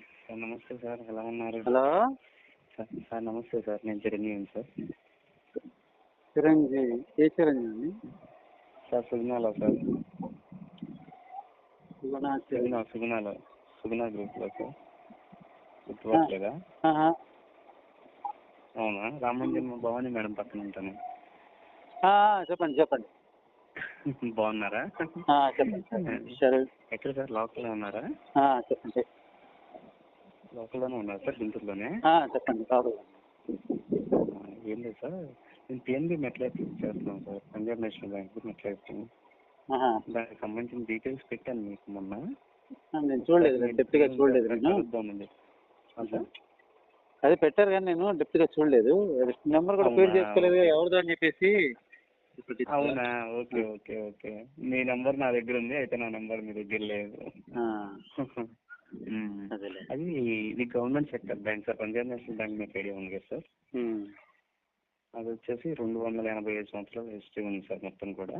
Sir నమస్తే sir. ఎలా ఉన్నారు? హలో? సార్ నమస్తే సార్. నేను చిరంజీవి సార్. చిరంజీవి. ఏ చిరంజీవి? సార్ సుగుణాలో సార్. సుగుణా సుగుణాలో. సుగుణ గ్రూప్లో సార్. గుర్తుపట్టలేదా. అవునా? రామంజన్ భవానీ మేడం పక్కన ఉంటాను. చెప్పండి చెప్పండి. బాగున్నారా? చెప్పండి ఎక్కడ సార్? లోకల్లో ఉన్నారా? చెప్పండి. లోకల్లోనే ఉన్నారు సార్? గుంటూరులోనే? చెప్పండి. ఆ, ఏం లేదు సార్. నేను పిఎన్బి మెట్లైఫ్ చేస్తున్నాను sir. Punjab National Bank MetLife. దానికి సంబంధించిన డీటెయిల్స్ పెట్టాను మీకు మొన్న. నేను చూడలేదు. డెప్త్గా చూడలేదు. నేను అదే పెట్టారు కానీ నేను డెప్త్గా చూడలేదు. నెంబర్ కూడా పేరు? చేసుకోలేదు ఎవరిదో అని చెప్పేసి అవునా? Okay okay okay. మీ నెంబర్ నా దగ్గర ఉంది. అయితే నా నెంబర్ మీ దగ్గర లేదు. అది ఇది government sector bank sir. Punjab National Bank మీకు ఐడియా ఉంది కదా సార్. అది వచ్చేసి రెండు వందల ఎనభై ఐదు సంవత్సరాల హిస్టరీ ఉంది సార్ మొత్తం కూడా.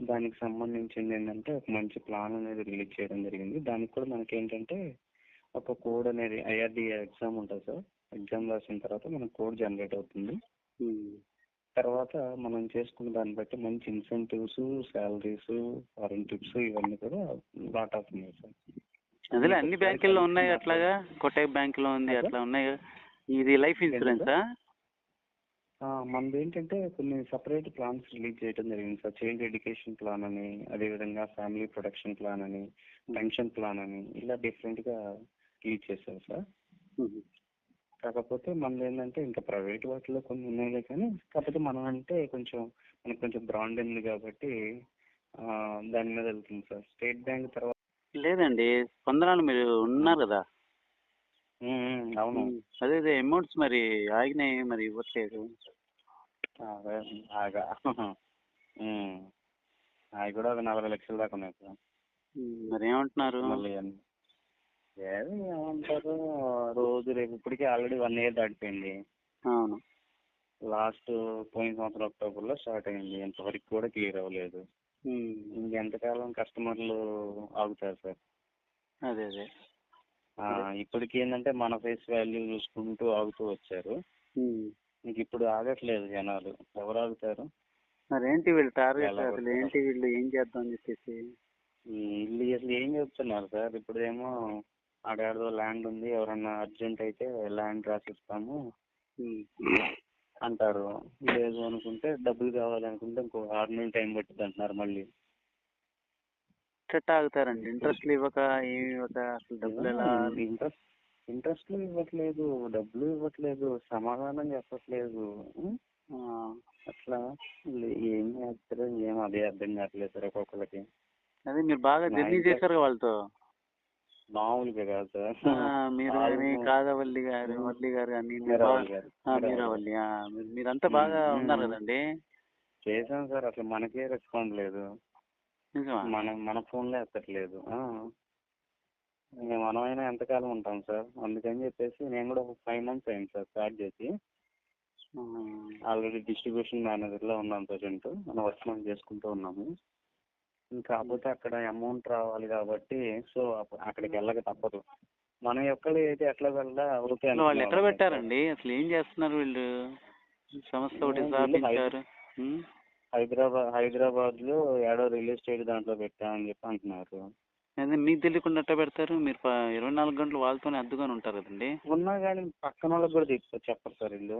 దానికి సంబంధించింది ఏంటంటే ఒక మంచి ప్లాన్ అనేది రిలీజ్ చేయడం జరిగింది. దానికి కూడా మనకి ఏంటంటే ఒక కోడ్ అనేది ఐఆర్డిఏ ఎగ్జామ్ ఉంటుంది సార్. ఎగ్జామ్ రాసిన తర్వాత మనకు కోడ్ జనరేట్ అవుతుంది. తర్వాత మనం చేసుకున్న దాన్ని బట్టి మంచి ఇన్సెంటివ్స్ శాలరీస్ ఫారెన్ ట్రిప్స్ ఇవన్నీ కూడా లాట్ ఆఫ్ ఉన్నాయి సార్. అదేలే అన్ని బ్యాంకుల్లో ఉన్నాయి అట్లాగా? కోటక్ బ్యాంకులో ఉంది? అట్లా ఉన్నాయి. ఇది లైఫ్ ఇన్సూరెన్సా? మనది ఏంటంటే కొన్ని సపరేట్ ప్లాన్స్ రిలీజ్ చేయడం జరిగింది సార్. చైల్డ్ ఎడ్యుకేషన్ ప్లాన్ అని అదేవిధంగా ఫ్యామిలీ ప్రొటెక్షన్ ప్లాన్ అని పెన్షన్ ప్లాన్ అని ఇలా different గా రిలీజ్ చేశారు సార్. కాకపోతే మనది ఏంటంటే ఇంకా ప్రైవేట్ వాటిలో కొన్ని ఉన్నాయి కానీ కాకపోతే మనం అంటే కొంచెం మనకు కొంచెం బ్రాండ్ ఉంది కాబట్టి దాని మీద వెళ్తుంది సార్. స్టేట్ బ్యాంక్ తర్వాత లేదండి స్పందనలు మీరు ఉన్నారు కదా. అవును. అదే అదే అమౌంట్స్ మరి ఆగినాయి మరి ఇవ్వట్లేదు. అదే, ఆగా. అవి కూడా ఒక నలభై లక్షల దాకా ఉన్నాయి సార్. మరి ఏమంటున్నారు? మళ్ళీ ఏది ఏమంటారు? రోజు రేపు ఇప్పటికే ఆల్రెడీ వన్ ఇయర్ దాటిపోయింది. అవును. లాస్ట్ పోయిన సంవత్సరం అక్టోబర్లో స్టార్ట్ అయింది. ఇంతవరకు కూడా క్లియర్ అవ్వలేదు. ఇంకెంతకాలం కస్టమర్లు ఆగుతారు సార్? అదే అదే. ఇప్పటికి ఏంటంటే మన ఫేస్ వాల్యూ చూసుకుంటూ ఆగుతూ వచ్చారు. ఇంక ఇప్పుడు ఆగట్లేదు జనాలు. ఎవరు ఆగుతారు? మరి ఏంటి వీళ్ళు టార్గెట్ అసలు ఏంటి వీళ్ళు ఏం చేద్దాం అని చెప్పేసి వీళ్ళు అసలు ఏం చెప్తున్నారు సార్? ఇప్పుడు ఏమో ఆడేదో ల్యాండ్ ఉంది. ఎవరన్నా అర్జెంట్ అయితే ల్యాండ్ రాసిస్తాము. అంటారు. లేదు అనుకుంటే డబ్బులు కావాలనుకుంటే ఇంకో ఆరు నెలలు టైం పట్టింది అంటున్నారు మళ్ళీ. ఎట్ట ఆగుతారండి. ఇంట్రెస్ట్లు ఇవ్వక ఏమి ఇవ్వక అసలు డబ్బులు ఎలా ఇంట్రెస్ట్ ఇంట్రెస్ట్లు ఇవ్వట్లేదు డబ్బులు ఇవ్వట్లేదు సమాధానం చెప్పట్లేదు. అట్లా ఏం చేస్తారో ఏం అదే అర్థం కావట్లేదు సార్ ఒక్కొక్కరికి అదే మీరు బాగా జర్నీ చేశారు వాళ్ళతో. మామూలుగా కాదు సార్. మీరు కానీ కాదవల్లి గారు వల్లి గారు కానీ. మీరావల్లి మీరంతా బాగా ఉన్నారు. కదండి. చేశాం సార్ అసలు మనకే రెస్పాండ్ లేదు. మన మన ఫోన్లో ఎత్తట్లేదు. మనమైనా ఎంతకాలం ఉంటాం సార్? అందుకని చెప్పేసి నేను కూడా ఒక ఫైవ్ మంత్స్ అయింది సార్ స్టార్ట్ చేసి. ఆల్రెడీ డిస్ట్రిబ్యూషన్ మేనేజర్లో ఉన్నాం ప్రజెంట్. మన వర్క్ మనం చేసుకుంటూ ఉన్నాము. కాకపోతే అక్కడ అమౌంట్ రావాలి కాబట్టి సో అక్కడికి వెళ్ళక తప్పదు. మనం ఎక్కడ అయితే ఎట్లా వెళ్ళా ఓకే వాళ్ళు ఎక్కడ పెట్టారండి? అసలు ఏం చేస్తున్నారు వీళ్ళు? సంస్థ ఒకటి స్థాపించారు. హైదరాబాద్ హైదరాబాద్లో ఏడో రియల్ ఎస్టేట్ దాంట్లో పెట్టామని చెప్పి అంటున్నారు. అదే మీకు తెలియకుండా ఎట్ట పెడతారు? మీరు ఇరవై నాలుగు గంటలు వాళ్ళతోనే అద్దుకొని ఉంటారు కదండి? ఉన్నా కానీ పక్కన వాళ్ళకి కూడా చెప్పారు చెప్పరు సార్ వీళ్ళు.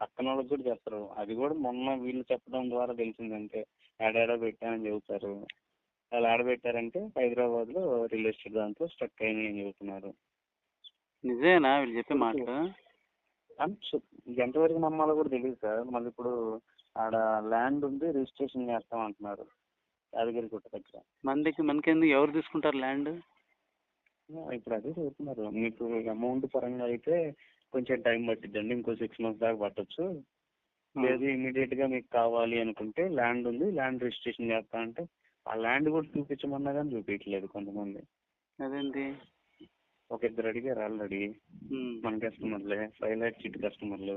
పక్కన వాళ్ళకి కూడా చెప్పరు అది కూడా మొన్న వీళ్ళు చెప్పడం ద్వారా తెలిసిందంటే ఏడాడో పెట్టామని చెబుతారు. వాళ్ళు ఆడ పెట్టారంటే హైదరాబాద్లో రియల్ ఎస్టేట్ దాంట్లో స్టక్ అయినాయి అని చెబుతున్నారు. నిజమేనా వీళ్ళు చెప్పే మాటలు? అని చెప్- ఎంతవరకు నమ్మాలో కూడా తెలియదు సార్. మళ్ళీ ఇప్పుడు ఆడ ల్యాండ్ ఉంది రిజిస్ట్రేషన్ చేస్తాం అంటున్నారు. యాదగిరిగుట్ట దగ్గర. మందికి మనకెందుకు? ఎవరు తీసుకుంటారు ల్యాండ్? ఇప్పుడు అదే చెబుతున్నారు. మీకు అమౌంట్ పరంగా అయితే కొంచెం టైం పట్టిద్దండి. ఇంకో సిక్స్ మంత్స్ దాకా పట్టొచ్చు. లేదు ఇమీడియట్గా మీకు కావాలి అనుకుంటే ల్యాండ్ ఉంది. ల్యాండ్ రిజిస్ట్రేషన్ చేస్తా అంటే ఆ ల్యాండ్ కూడా చూపించమన్నా కానీ చూపించలేదు కొంతమంది. అదేంటి? ఒక ఇద్దరు అడిగారు ఆల్రెడీ. మన కస్టమర్లే ఫైవ్ ల్యాక్ చిట్ కస్టమర్లు.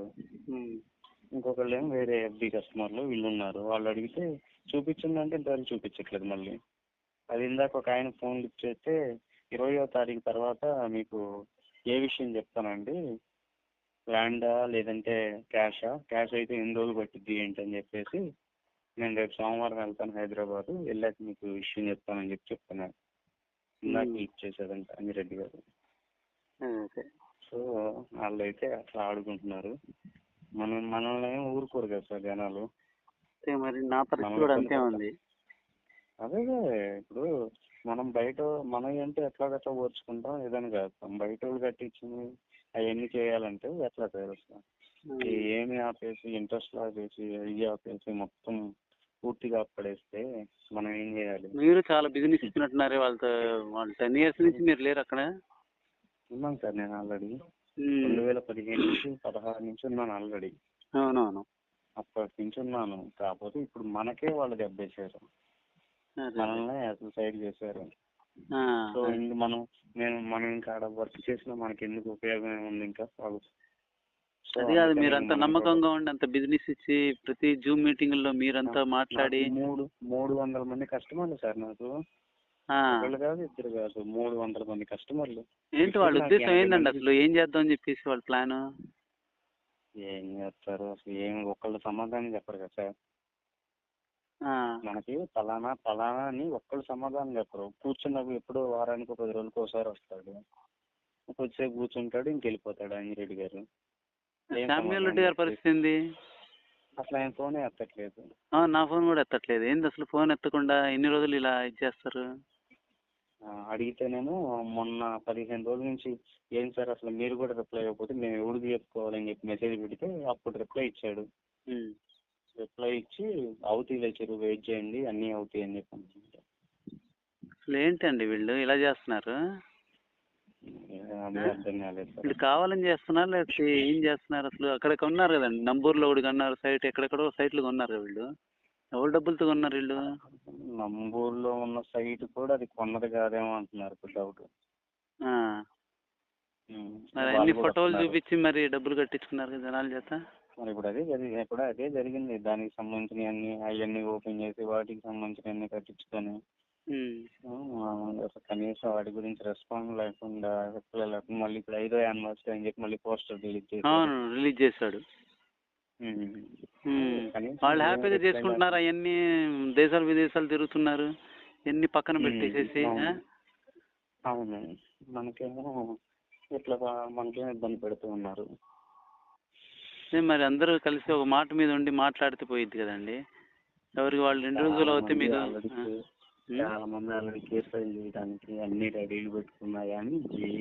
ఇంకొకళ్ళు ఏమో వేరే ఎఫ్డి కస్టమర్లు వీళ్ళు ఉన్నారు వాళ్ళు అడిగితే చూపించిందంటే ఇంతవరకు చూపించట్లేదు మళ్ళీ. అది ఇందాక ఒక ఆయన ఫోన్ లిఫ్ట్ చేస్తే ఇరవయో తారీఖు తర్వాత మీకు ఏ విషయం చెప్తానండి? ల్యాండా లేదంటే క్యాషా? క్యాష్ అయితే ఎన్ని రోజులు పట్టిద్ది ఏంటి అని చెప్పేసి నేను రేపు సోమవారం వెళ్తాను హైదరాబాద్ వెళ్ళాక మీకు విషయం చెప్తానని చెప్పి చెప్తున్నాను. లిఫ్ట్ చేశారంట అమిరెడ్డి గారు. సో వాళ్ళు అయితే అట్లా ఆడుకుంటున్నారు. మనం మనల్ని ఏం ఊరుకోరు కదా సార్ జనాలు. మరి నా పరిస్థితి కూడా అంతే ఉంది. అదే ఇప్పుడు మనం బయట మనం ఏంటి ఎట్లా గట్లా ఓర్చుకుంటాం? ఏదైనా చేస్తాం. బయట వాళ్ళు కట్టించింది అవన్నీ చేయాలంటే ఎట్లా తెలుస్తాం ఏమి ఆపేసి ఇంట్రెస్ట్ ఆపేసి ఇవి ఆపేసి మొత్తం పూర్తిగా పడేస్తే మనం ఏం చేయాలి? మీరు చాలా బిజినెస్ ఇచ్చినట్టున్నారే వాళ్ళతో. వాళ్ళు టెన్ ఇయర్స్ నుంచి మీరు లేరు అక్కడ? ఉన్నాను సార్ నేను ఆల్రెడీ. రెండు వేల పదిహేను నుంచి పదహారు నుంచి ఉన్నాను ఆల్రెడీ అవునవును. అప్పటి నుంచి ఉన్నాను. కాకపోతే ఇప్పుడు మనకే వాళ్ళు దెబ్బేశారు. అదే. మనల్ని అసలు సైడ్ చేశారు. సో ఇంక మనం నేను మనం ఇంకా ఆడ వర్క్ చేసినా మనకి ఎందుకు ఉపయోగం ఏముంది ఇంకా వాళ్ళు అది కాదు మీరంతా నమ్మకంగా ఉండి అంత బిజినెస్ ఇచ్చి ప్రతి జూమ్ మీటింగ్లో మీరంతా మాట్లాడి మూడు మూడు వందల మంది కస్టమర్లు సార్ నాకు. ఒకళ్ళు కాదు ఇద్దరు కాదు మూడు వందల మంది కస్టమర్లు. ఏంటి వాళ్ళ ఉద్దేశం ఏందండి అసలు? ఏం చేద్దాం అని చెప్పేసి వాళ్ళ ప్లాన్? ఏం చేస్తారు? అసలు ఏం ఒకళ్ళు సమాధానం చెప్పరు కదా సార్. మనకి ఫలానా ఫలానా అని ఒక్కళ్ళు సమాధానం చెప్పరు. కూర్చున్నప్పుడు ఎప్పుడో వారానికి ఒక పది రోజులకు ఒకసారి వస్తాడు. కొద్దిసేపు కూర్చుంటాడు ఇంకెళ్ళిపోతాడు అంజిరెడ్డి గారు. ఏం శామ్యుల్ సమాధానం రెడ్డి గారి చెప్పలేదు. పరిస్థితి ఏంది? అసలు ఆయన ఫోనే ఎత్తట్లేదు. ఆ, నా ఫోన్ కూడా ఎత్తట్లేదు. ఏంది అసలు ఫోన్ ఎత్తకుండా ఎన్ని రోజులు ఇలా ఇచ్చేస్తారు ఆ, అడిగితేనేమో మొన్న పదిహేను రోజుల నుంచి ఏం సార్ అసలు మీరు కూడా రిప్లై ఇవ్వకపోతే మేము ఎవరికి చెప్పుకోవాలని చెప్పి మెసేజ్ పెడితే అప్పుడు రిప్లై ఇచ్చాడు. రిప్లై ఇచ్చి అవుతాయి లేచారు వెయిట్ చేయండి అన్నీ అవుతాయి అని చెప్పి. అసలు ఏంటండి వీళ్ళు? ఇలా చేస్తున్నారు? వీళ్ళు కావాలని చేస్తున్నారు లేకపోతే ఏం చేస్తున్నారు? అసలు అక్కడికి ఉన్నారు కదండి నంబూరులో ఒకటి కొన్నారు సైట్ ఎక్కడెక్కడో సైట్లు కొన్నారు కదా వీళ్ళు. ఎవరు డబ్బులతో కొన్నారు వీళ్ళు? నంబూరులో ఉన్న సైట్ కూడా అది కొన్నది కాదేమో అంటున్నారు డౌట్. మరి అన్ని ఫోటోలు చూపించి మరి డబ్బులు కట్టించుకున్నారు కదా జనాల చేత? మరి ఇప్పుడు అదే జరిగి ఇప్పుడు అదే జరిగింది. దానికి సంబంధించిన అన్ని అవన్నీ ఓపెన్ చేసి వాటికి సంబంధించిన అన్ని కట్టించుకొని కనీసం వాటి గురించి రెస్పాన్స్ లేకుండా రిప్లై లేకుండా మళ్ళీ ఇప్పుడు ఐదో యానివర్సరీ అని చెప్పి మళ్ళీ పోస్టర్ రిలీజ్ చేసి రిలీజ్ చేశాడు. వాళ్ళు హ్యాపీగా చేసుకుంటున్నారు. అవన్నీ దేశాలు విదేశాలు తిరుగుతున్నారు. ఎన్ని పక్కన పెట్టేసేసి? అవును. మనకేమో ఇట్లా మనకేమో ఇబ్బంది పెడుతూ ఉన్నారు. మరి అందరూ కలిసి ఒక మాట మీద ఉండి మాట్లాడితే పోయిద్ది కదండి. ఎవరికి వాళ్ళు ఇండివిజువల్ అవుతే మీకు చాలా మంది ఆల్రెడీ కేసు ఫైల్ చేయడానికి అన్ని రెడీలు పెట్టుకున్నాయి కానీ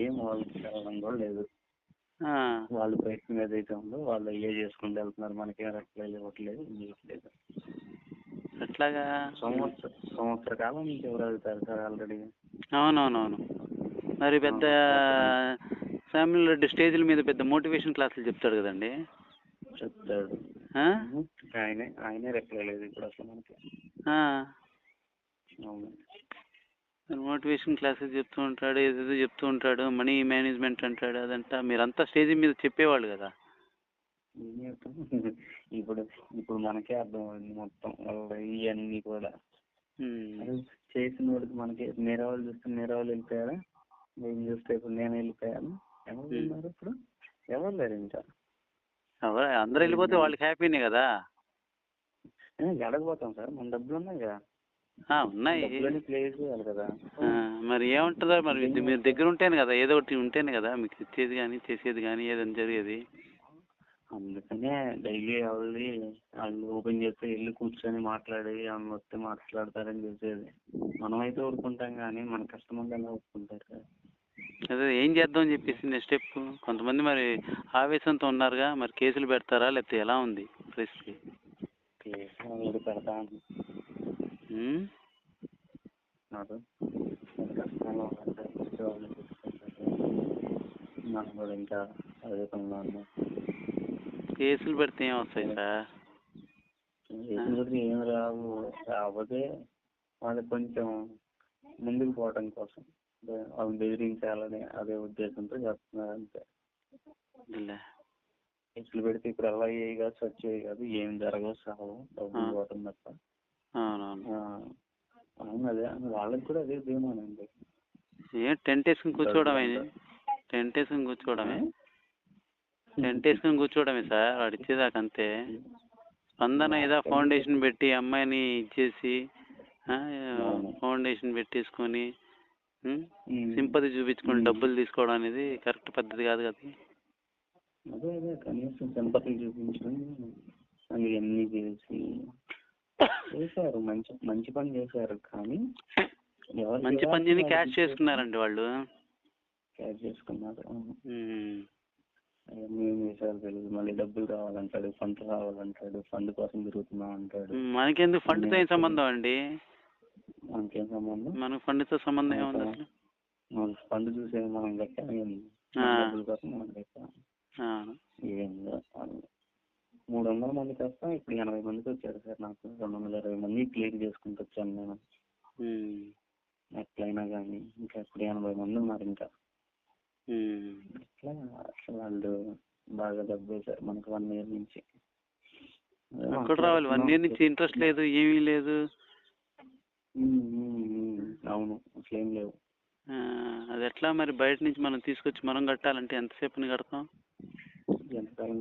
ఏం వాళ్ళకి చదవడం కూడా లేదు. వాళ్ళ ప్రయత్నం ఏదైతే ఉందో వాళ్ళు ఏ చేసుకుంటూ వెళ్తున్నారు. మనకేం రిప్లై ఇవ్వట్లేదు ఇవ్వట్లేదు. ఎట్లాగా సంవత్సర సంవత్సర కాలం నుంచి ఎవరు వెళ్తారు సార్ ఆల్రెడీ? అవునవునవును. మరి పెద్ద శామ్యుల్ రెడ్డి స్టేజ్ల మీద పెద్ద మోటివేషన్ క్లాసులు చెప్తాడు కదండి. చెప్తాడు? ఆయనే ఆయనే రిప్లై లేదు ఇప్పుడు అసలు మనకి. మోటివేషన్ క్లాసెస్ చెప్తూ ఉంటాడు ఏదేదో చెప్తూ ఉంటాడు మనీ మేనేజ్మెంట్ అంటాడు అదంట మీరంతా స్టేజ్ మీద చెప్పేవాళ్ళు కదా? ఇప్పుడు ఇప్పుడు మనకే అర్థమైంది మొత్తం వాళ్ళ ఇవన్నీ కూడా. చేసిన వాడికి మనకి నేరే వాళ్ళు చూస్తే నేరే వాళ్ళు వెళ్ళిపోయారా? నేను చూస్తే ఇప్పుడు నేను వెళ్ళిపోయాను. ఎవరు. ఉన్నారు ఇప్పుడు? ఎవరు లేరు ఇంకా? అందరూ వెళ్ళిపోతే వాళ్ళకి హ్యాపీనే కదా. ఏ, ఎడకపోతాం సార్ మన డబ్బులు ఉన్నాయి కదా. ఆ, ఉన్నాయి. డబ్బులని ప్లే చేయాలి కదా. మరి ఏముంటుందో మరి మీరు దగ్గర ఉంటేనే కదా ఏదో ఒకటి ఉంటేనే కదా మీకు ఇచ్చేది కానీ చేసేది కానీ ఏదైనా జరిగేది. అందుకనే డైలీ వెళ్ళి వాళ్ళు ఓపెన్ చేస్తే వెళ్ళి కూర్చొని మాట్లాడి ఆమె వస్తే మాట్లాడతారని చూసేది మనమైతే ఊరుకుంటాం కానీ మన కస్టమర్లు ఎలా ఊరుకుంటారు? అదే ఏం చేద్దామని చెప్పేసి నెక్స్ట్ స్టెప్ కొంతమంది మరి ఆవేశంతో ఉన్నారుగా మరి కేసులు పెడతారా లేకపోతే ఎలా ఉంది పరిస్థితి? కేసు అనేది పెడతా ఉమ్? నాకు అది కష్టంగా ఉందంటే వచ్చే వాళ్ళని చూసుకుంటారు. మనం కూడా ఇంకా అదే పనిలో ఉన్నాం కేసులు పెడితే ఏం వస్తాయి సార్? ఏం రావు. కాకపోతే వాళ్ళకి కొంచెం ముందుకు పోవడం కోసం. వాళ్ళు బెదిరించాలని అదే ఉద్దేశంతో చెప్తున్నారు అంతే. కేసులు పెడితే ఇప్పుడు ఎలా అయ్యాయి కాదు సచ్ అయ్యాయి కాదు ఏం జరగవు సావు డబ్బులు. పోవటం తప్ప. అవును అదే. వాళ్ళకి కూడా అదే ధీమానండి ఏ టెంట్ వేసుకుని కూర్చోవడమే టెంట్ వేసుకుని కూర్చోవడమే? టెంట్ వేసుకుని కూర్చోవడమే సార్ వాడు ఇచ్చేదాకా అంతే. స్పందన ఏదో ఫౌండేషన్ పెట్టి అమ్మాయిని ఇచ్చేసి ఫౌండేషన్ పెట్టేసుకొని. సింపతి చూపించుకొని. డబ్బులు తీసుకోవడం అనేది కరెక్ట్ పద్ధతి కాదు కదా. అదే అదే. కనీసం సింపతి చూపించుకొని అది అన్ని చేసి చేశారు. మంచి మంచి పని చేశారు. కానీ మంచి పనిని క్యాష్ చేసుకున్నారండి వాళ్ళు. క్యాష్ చేసుకున్నారు. ఏం చేశారు తెలియదు మళ్ళీ డబ్బులు కావాలంటాడు ఫండ్ కావాలంటాడు ఫండ్ కోసం తిరుగుతున్నాం అంటాడు. మనకెందుకు ఫండ్తో ఏం సంబంధం అండి? మనకేం సంబంధం? మనకు ఫండ్తో సంబంధం ఏముంది అసలు? ఫండ్ చూసే మనం కట్టాం ఏం. డబ్బుల కోసం మనం కట్టాం. మూడు వందల మందికి వస్తాం ఇప్పుడు ఎనభై మందికి వచ్చారు సార్ నాకు. రెండు వందల ఇరవై మంది క్లియర్ చేసుకుంటూ వచ్చాను నేను. ఎట్లయినా కానీ ఇంకా ఇప్పుడు ఎనభై మంది ఉన్నారు ఇంకా. అట్లా అసలు వాళ్ళు బాగా దెబ్బేశారు మనకు వన్ ఇయర్ నుంచి. అదే ఎక్కడ రావాలి. వన్ ఇయర్ నుంచి ఇంట్రెస్ట్ లేదు ఏమీ లేదు. అవును అసలు ఏం లేవు అది ఎట్లా మరి బయట నుంచి మనం తీసుకొచ్చి మనం కట్టాలంటే ఎంతసేపు కడతాం? ఎంతకాలం